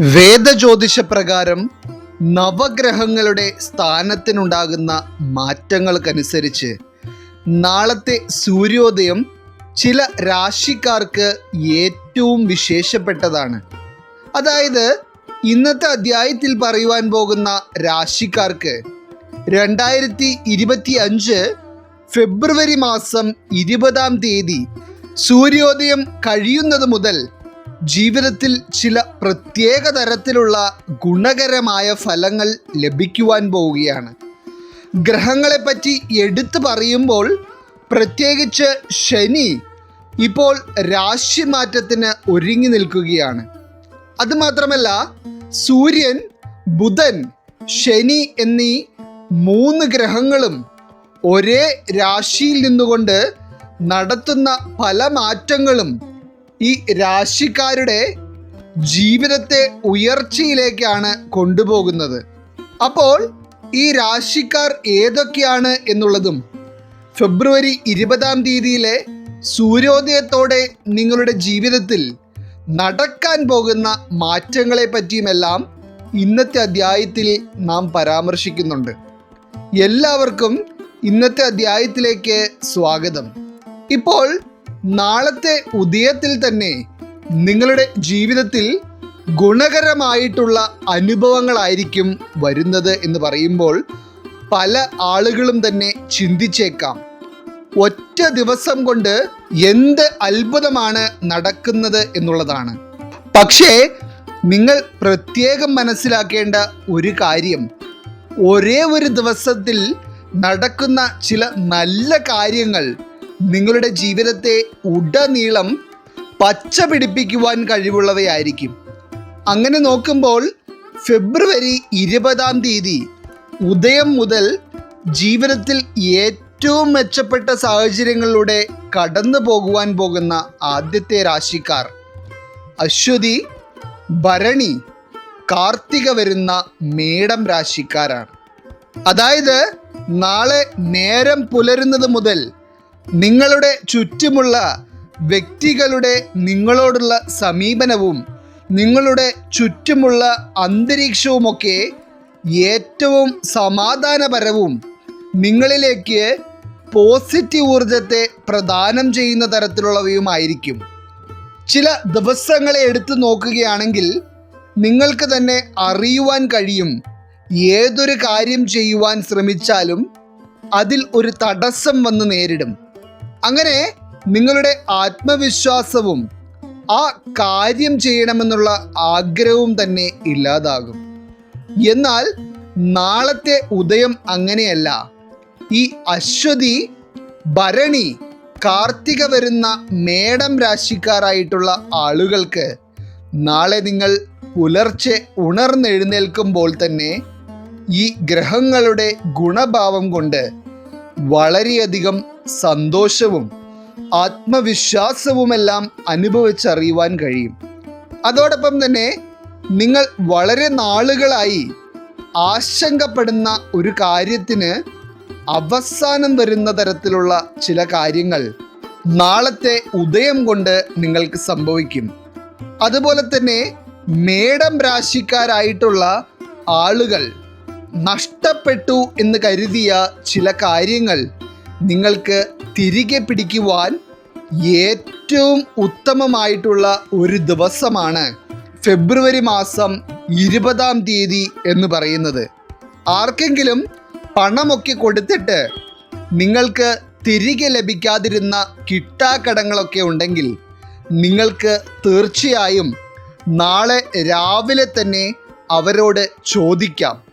വേദജ്യോതിഷ പ്രകാരം നവഗ്രഹങ്ങളുടെ സ്ഥാനത്തിനുണ്ടാകുന്ന മാറ്റങ്ങൾക്കനുസരിച്ച് നാളത്തെ സൂര്യോദയം ചില രാശിക്കാർക്ക് ഏറ്റവും വിശേഷപ്പെട്ടതാണ്. അതായത് ഇന്നത്തെ അധ്യായത്തിൽ പറയുവാൻ പോകുന്ന രാശിക്കാർക്ക് രണ്ടായിരത്തി ഇരുപത്തി അഞ്ച് ഫെബ്രുവരി മാസം ഇരുപതാം തീയതി സൂര്യോദയം കഴിയുന്നത് മുതൽ ജീവിതത്തിൽ ചില പ്രത്യേക തരത്തിലുള്ള ഗുണകരമായ ഫലങ്ങൾ ലഭിക്കുവാൻ പോവുകയാണ്. ഗ്രഹങ്ങളെപ്പറ്റി എടുത്തു പറയുമ്പോൾ പ്രത്യേകിച്ച് ശനി ഇപ്പോൾ രാശിമാറ്റത്തിന് ഒരുങ്ങി നിൽക്കുകയാണ്. അതുമാത്രമല്ല സൂര്യൻ ബുധൻ ശനി എന്നീ മൂന്ന് ഗ്രഹങ്ങളും ഒരേ രാശിയിൽ നിന്നുകൊണ്ട് നടത്തുന്ന പല മാറ്റങ്ങളും ഈ രാശിക്കാരുടെ ജീവിതത്തെ ഉയർച്ചയിലേക്കാണ് കൊണ്ടുപോകുന്നത്. അപ്പോൾ ഈ രാശിക്കാർ ഏതൊക്കെയാണ് എന്നുള്ളതും ഫെബ്രുവരി ഇരുപതാം തീയതിയിലെ സൂര്യോദയത്തോടെ നിങ്ങളുടെ ജീവിതത്തിൽ നടക്കാൻ പോകുന്ന മാറ്റങ്ങളെ പറ്റിയുമെല്ലാം ഇന്നത്തെ അധ്യായത്തിൽ നാം പരാമർശിക്കുന്നുണ്ട്. എല്ലാവർക്കും ഇന്നത്തെ അധ്യായത്തിലേക്ക് സ്വാഗതം. ഇപ്പോൾ നാളത്തെ ഉദയത്തിൽ തന്നെ നിങ്ങളുടെ ജീവിതത്തിൽ ഗുണകരമായിട്ടുള്ള അനുഭവങ്ങളായിരിക്കും വരുന്നത് എന്ന് പറയുമ്പോൾ പല ആളുകളും തന്നെ ചിന്തിച്ചേക്കാം. ഒറ്റ ദിവസം കൊണ്ട് എന്ത് അത്ഭുതമാണ് നടക്കുന്നത് എന്നുള്ളതാണ്. പക്ഷേ നിങ്ങൾ പ്രത്യേകം മനസ്സിലാക്കേണ്ട ഒരു കാര്യം. ഒരേ ഒരു ദിവസത്തിൽ നടക്കുന്ന ചില നല്ല കാര്യങ്ങൾ നിങ്ങളുടെ ജീവിതത്തെ ഉടനീളം പച്ച പിടിപ്പിക്കുവാൻ കഴിവുള്ളവയായിരിക്കും. അങ്ങനെ നോക്കുമ്പോൾ ഫെബ്രുവരി ഇരുപതാം തീയതി ഉദയം മുതൽ ജീവിതത്തിൽ ഏറ്റവും മെച്ചപ്പെട്ട സാഹചര്യങ്ങളിലൂടെ കടന്നു പോകുവാൻ പോകുന്ന ആദ്യത്തെ രാശിക്കാർ. അശ്വതി ഭരണി കാർത്തിക വരുന്ന മേടം രാശിക്കാരാണ്. അതായത് നാളെ നേരം പുലരുന്നത് മുതൽ നിങ്ങളുടെ ചുറ്റുമുള്ള വ്യക്തികളുടെ നിങ്ങളോടുള്ള സമീപനവും നിങ്ങളുടെ ചുറ്റുമുള്ള അന്തരീക്ഷവുമൊക്കെ ഏറ്റവും സമാധാനപരവും നിങ്ങളിലേക്ക് പോസിറ്റീവ് ഊർജത്തെ പ്രദാനം ചെയ്യുന്ന തരത്തിലുള്ളവയുമായിരിക്കും. ചില ദിവസങ്ങളെ എടുത്തു നോക്കുകയാണെങ്കിൽ നിങ്ങൾക്ക് തന്നെ അറിയുവാൻ കഴിയും ഏതൊരു കാര്യം ചെയ്യുവാൻ ശ്രമിച്ചാലും അതിൽ ഒരു തടസ്സം വന്ന് നേരിടും. അങ്ങനെ നിങ്ങളുടെ ആത്മവിശ്വാസവും ആ കാര്യം ചെയ്യണമെന്നുള്ള ആഗ്രഹവും തന്നെ ഇല്ലാതാകും. എന്നാൽ നാളത്തെ ഉദയം അങ്ങനെയല്ല. ഈ അശ്വതി ഭരണി കാർത്തിക വരുന്ന മേടം രാശിക്കാരായിട്ടുള്ള ആളുകൾക്ക് നാളെ നിങ്ങൾ പുലർച്ചെ ഉണർന്നെഴുന്നേൽക്കുമ്പോൾ തന്നെ ഈ ഗ്രഹങ്ങളുടെ ഗുണഭാവം കൊണ്ട് വളരെയധികം സന്തോഷവും ആത്മവിശ്വാസവുമെല്ലാം അനുഭവിച്ചറിയുവാൻ കഴിയും. അതോടൊപ്പം തന്നെ നിങ്ങൾ വളരെ നാളുകളായി ആശങ്കപ്പെടുന്ന ഒരു കാര്യത്തിന് അവസാനം വരുന്ന തരത്തിലുള്ള ചില കാര്യങ്ങൾ നാളത്തെ ഉദയം കൊണ്ട് നിങ്ങൾക്ക് സംഭവിക്കും. അതുപോലെ തന്നെ മേടം രാശിക്കാരായിട്ടുള്ള ആളുകൾ നഷ്ടപ്പെട്ടു എന്ന് കരുതിയ ചില കാര്യങ്ങൾ നിങ്ങൾക്ക് തിരികെ പിടിക്കുവാൻ ഏറ്റവും ഉത്തമമായിട്ടുള്ള ഒരു ദിവസമാണ് ഫെബ്രുവരി മാസം ഇരുപതാം തീയതി എന്ന് പറയുന്നത്. ആർക്കെങ്കിലും പണമൊക്കെ കൊടുത്തിട്ട് നിങ്ങൾക്ക് തിരികെ ലഭിക്കാതിരുന്ന കിട്ടാക്കടങ്ങളൊക്കെ ഉണ്ടെങ്കിൽ നിങ്ങൾക്ക് തീർച്ചയായും നാളെ രാവിലെ തന്നെ അവരോട് ചോദിക്കാം.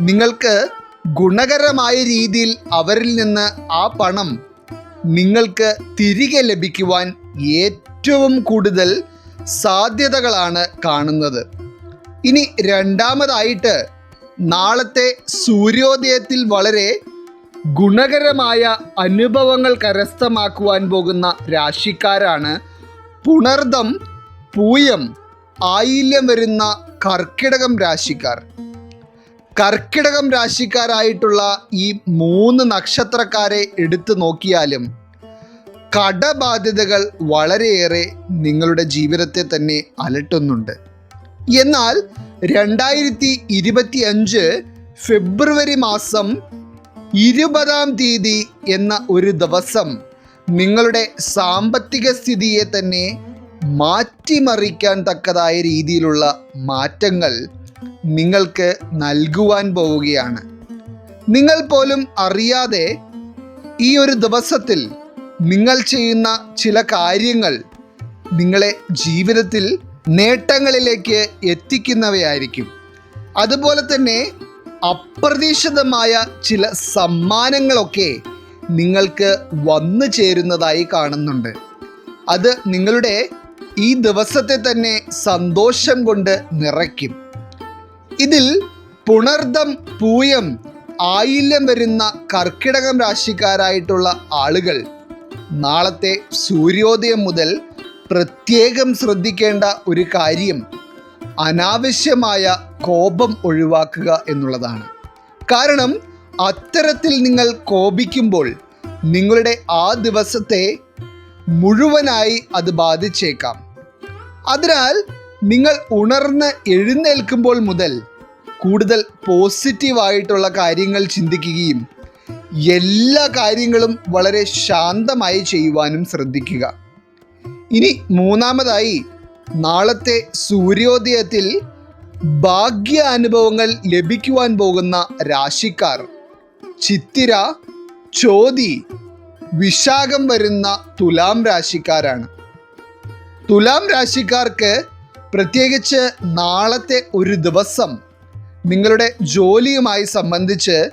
നിങ്ങൾക്ക് ഗുണകരമായ രീതിയിൽ അവരിൽ നിന്ന് ആ പണം നിങ്ങൾക്ക് തിരികെ ലഭിക്കുവാൻ ഏറ്റവും കൂടുതൽ സാധ്യതകളാണ് കാണുന്നത്. ഇനി രണ്ടാമതായിട്ട് നാളത്തെ സൂര്യോദയത്തിൽ വളരെ ഗുണകരമായ അനുഭവങ്ങൾ കരസ്ഥമാക്കുവാൻ പോകുന്ന രാശിക്കാരാണ്. പുണർദം പൂയം ആയില്യം വരുന്ന കർക്കിടകം രാശിക്കാർ. കർക്കിടകം രാശിക്കാരായിട്ടുള്ള ഈ മൂന്ന് നക്ഷത്രക്കാരെ എടുത്തു നോക്കിയാലും കടബാധ്യതകൾ വളരെയേറെ നിങ്ങളുടെ ജീവിതത്തെ തന്നെ അലട്ടുന്നുണ്ട്. എന്നാൽ രണ്ടായിരത്തി ഇരുപത്തി അഞ്ച് ഫെബ്രുവരി മാസം ഇരുപതാം തീയതി എന്ന ഒരു ദിവസം നിങ്ങളുടെ സാമ്പത്തിക സ്ഥിതിയെ തന്നെ മാറ്റിമറിക്കാൻ തക്കതായ രീതിയിലുള്ള മാറ്റങ്ങൾ നിങ്ങൾക്ക് നൽകുവാൻ പോവുകയാണ്. നിങ്ങൾ പോലും അറിയാതെ ഈ ഒരു ദിവസത്തിൽ നിങ്ങൾ ചെയ്യുന്ന ചില കാര്യങ്ങൾ നിങ്ങളെ ജീവിതത്തിൽ നേട്ടങ്ങളിലേക്ക് എത്തിക്കുന്നവയായിരിക്കും. അതുപോലെ തന്നെ അപ്രതീക്ഷിതമായ ചില സമ്മാനങ്ങളൊക്കെ നിങ്ങൾക്ക് വന്നു ചേരുന്നതായി കാണുന്നുണ്ട്. അത് നിങ്ങളുടെ ഈ ദിവസത്തെ തന്നെ സന്തോഷം കൊണ്ട് നിറയ്ക്കും. ഇതിൽ പുണർദം പൂയം ആയില്യം വരുന്ന കർക്കിടകം രാശിക്കാരായിട്ടുള്ള ആളുകൾ നാളത്തെ സൂര്യോദയം മുതൽ പ്രത്യേകം ശ്രദ്ധിക്കേണ്ട ഒരു കാര്യം അനാവശ്യമായ കോപം ഒഴിവാക്കുക എന്നുള്ളതാണ്. കാരണം അത്തരത്തിൽ നിങ്ങൾ കോപിക്കുമ്പോൾ നിങ്ങളുടെ ആ ദിവസത്തെ മുഴുവനായി അത് ബാധിച്ചേക്കാം. അതിനാൽ നിങ്ങൾ ഉണർന്ന് എഴുന്നേൽക്കുമ്പോൾ മുതൽ കൂടുതൽ പോസിറ്റീവായിട്ടുള്ള കാര്യങ്ങൾ ചിന്തിക്കുകയും എല്ലാ കാര്യങ്ങളും വളരെ ശാന്തമായി ചെയ്യുവാനും ശ്രദ്ധിക്കുക. ഇനി മൂന്നാമതായി നാളത്തെ സൂര്യോദയത്തിൽ ഭാഗ്യ അനുഭവങ്ങൾ ലഭിക്കുവാൻ പോകുന്ന രാശിക്കാർ. ചിത്തിര ചോതി വിശാഖം വരുന്ന തുലാം രാശിക്കാരാണ്. തുലാം രാശിക്കാർക്ക് പ്രത്യേകിച്ച് നാളത്തെ ഒരു ദിവസം നിങ്ങളുടെ ജോലിയുമായി സംബന്ധിച്ച്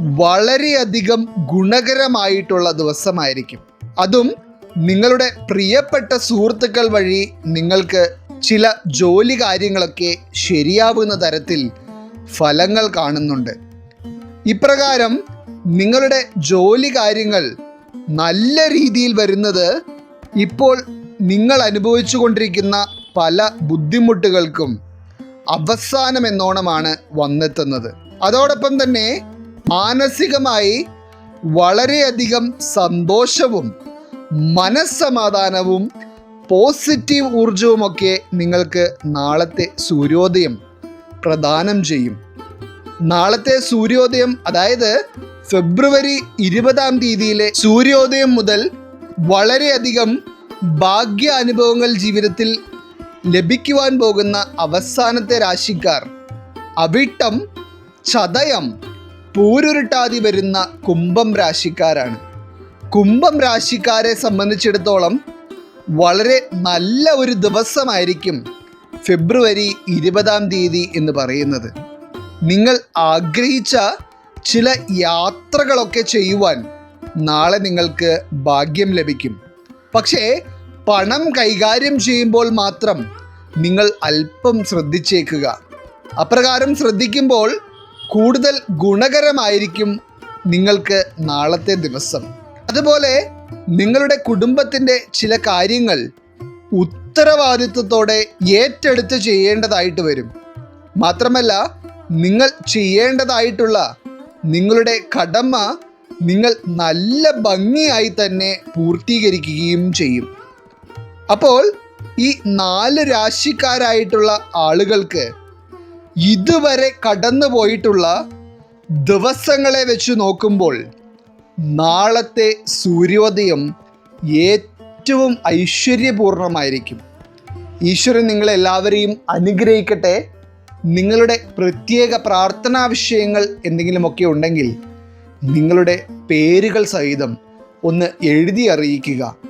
വളരെയധികം ഗുണകരമായിട്ടുള്ള ദിവസമായിരിക്കും. അതും നിങ്ങളുടെ പ്രിയപ്പെട്ട സുഹൃത്തുക്കൾ വഴി നിങ്ങൾക്ക് ചില ജോലി കാര്യങ്ങളൊക്കെ ശരിയാവുന്ന തരത്തിൽ ഫലങ്ങൾ കാണുന്നുണ്ട്. ഇപ്രകാരം നിങ്ങളുടെ ജോലി കാര്യങ്ങൾ നല്ല രീതിയിൽ വരുന്നത് ഇപ്പോൾ നിങ്ങൾ അനുഭവിച്ചു കൊണ്ടിരിക്കുന്ന പല ബുദ്ധിമുട്ടുകൾക്കും അവസാനം എന്നോണമാണ് വന്നെത്തുന്നത്. അതോടൊപ്പം തന്നെ മാനസികമായി വളരെയധികം സന്തോഷവും മനസ്സമാധാനവും പോസിറ്റീവ് ഊർജവുമൊക്കെ നിങ്ങൾക്ക് നാളത്തെ സൂര്യോദയം പ്രദാനം ചെയ്യും. നാളത്തെ സൂര്യോദയം അതായത് ഫെബ്രുവരി ഇരുപതാം തീയതിയിലെ സൂര്യോദയം മുതൽ വളരെയധികം ഭാഗ്യ അനുഭവങ്ങൾ ജീവിതത്തിൽ ലഭിക്കുവാൻ പോകുന്ന അവസാനത്തെ രാശിക്കാർ. അവിട്ടം ചതയം പൂരുരുട്ടാതി വരുന്ന കുംഭം രാശിക്കാരാണ്. കുംഭം രാശിക്കാരെ സംബന്ധിച്ചിടത്തോളം വളരെ നല്ല ഒരു ദിവസമായിരിക്കും ഫെബ്രുവരി ഇരുപതാം തീയതി എന്ന് പറയുന്നത്. നിങ്ങൾ ആഗ്രഹിച്ച ചില യാത്രകളൊക്കെ ചെയ്യുവാൻ നാളെ നിങ്ങൾക്ക് ഭാഗ്യം ലഭിക്കും. പക്ഷേ പണം കൈകാര്യം ചെയ്യുമ്പോൾ മാത്രം നിങ്ങൾ അല്പം ശ്രദ്ധിച്ചേക്കുക. അപ്രകാരം ശ്രദ്ധിക്കുമ്പോൾ കൂടുതൽ ഗുണകരമായിരിക്കും നിങ്ങൾക്ക് നാളത്തെ ദിവസം. അതുപോലെ നിങ്ങളുടെ കുടുംബത്തിന്റെ ചില കാര്യങ്ങൾ ഉത്തരവാദിത്വത്തോടെ ഏറ്റെടുത്ത് ചെയ്യേണ്ടതായിട്ട് വരും. മാത്രമല്ല നിങ്ങൾ ചെയ്യേണ്ടതായിട്ടുള്ള നിങ്ങളുടെ കടമ നിങ്ങൾ നല്ല ഭംഗിയായി തന്നെ പൂർത്തീകരിക്കുകയും ചെയ്യും. അപ്പോൾ ഈ നാല് രാശിക്കാരായിട്ടുള്ള ആളുകൾക്ക് ഇതുവരെ കടന്നു പോയിട്ടുള്ള ദിവസങ്ങളെ വെച്ച് നോക്കുമ്പോൾ നാളത്തെ സൂര്യോദയം ഏറ്റവും ഐശ്വര്യപൂർണമായിരിക്കും. ഈശ്വരൻ നിങ്ങളെല്ലാവരെയും അനുഗ്രഹിക്കട്ടെ. നിങ്ങളുടെ പ്രത്യേക പ്രാർത്ഥനാ വിഷയങ്ങൾ എന്തെങ്കിലുമൊക്കെ ഉണ്ടെങ്കിൽ നിങ്ങളുടെ പേരുകൾ സഹിതം ഒന്ന് എഴുതി അറിയിക്കുക.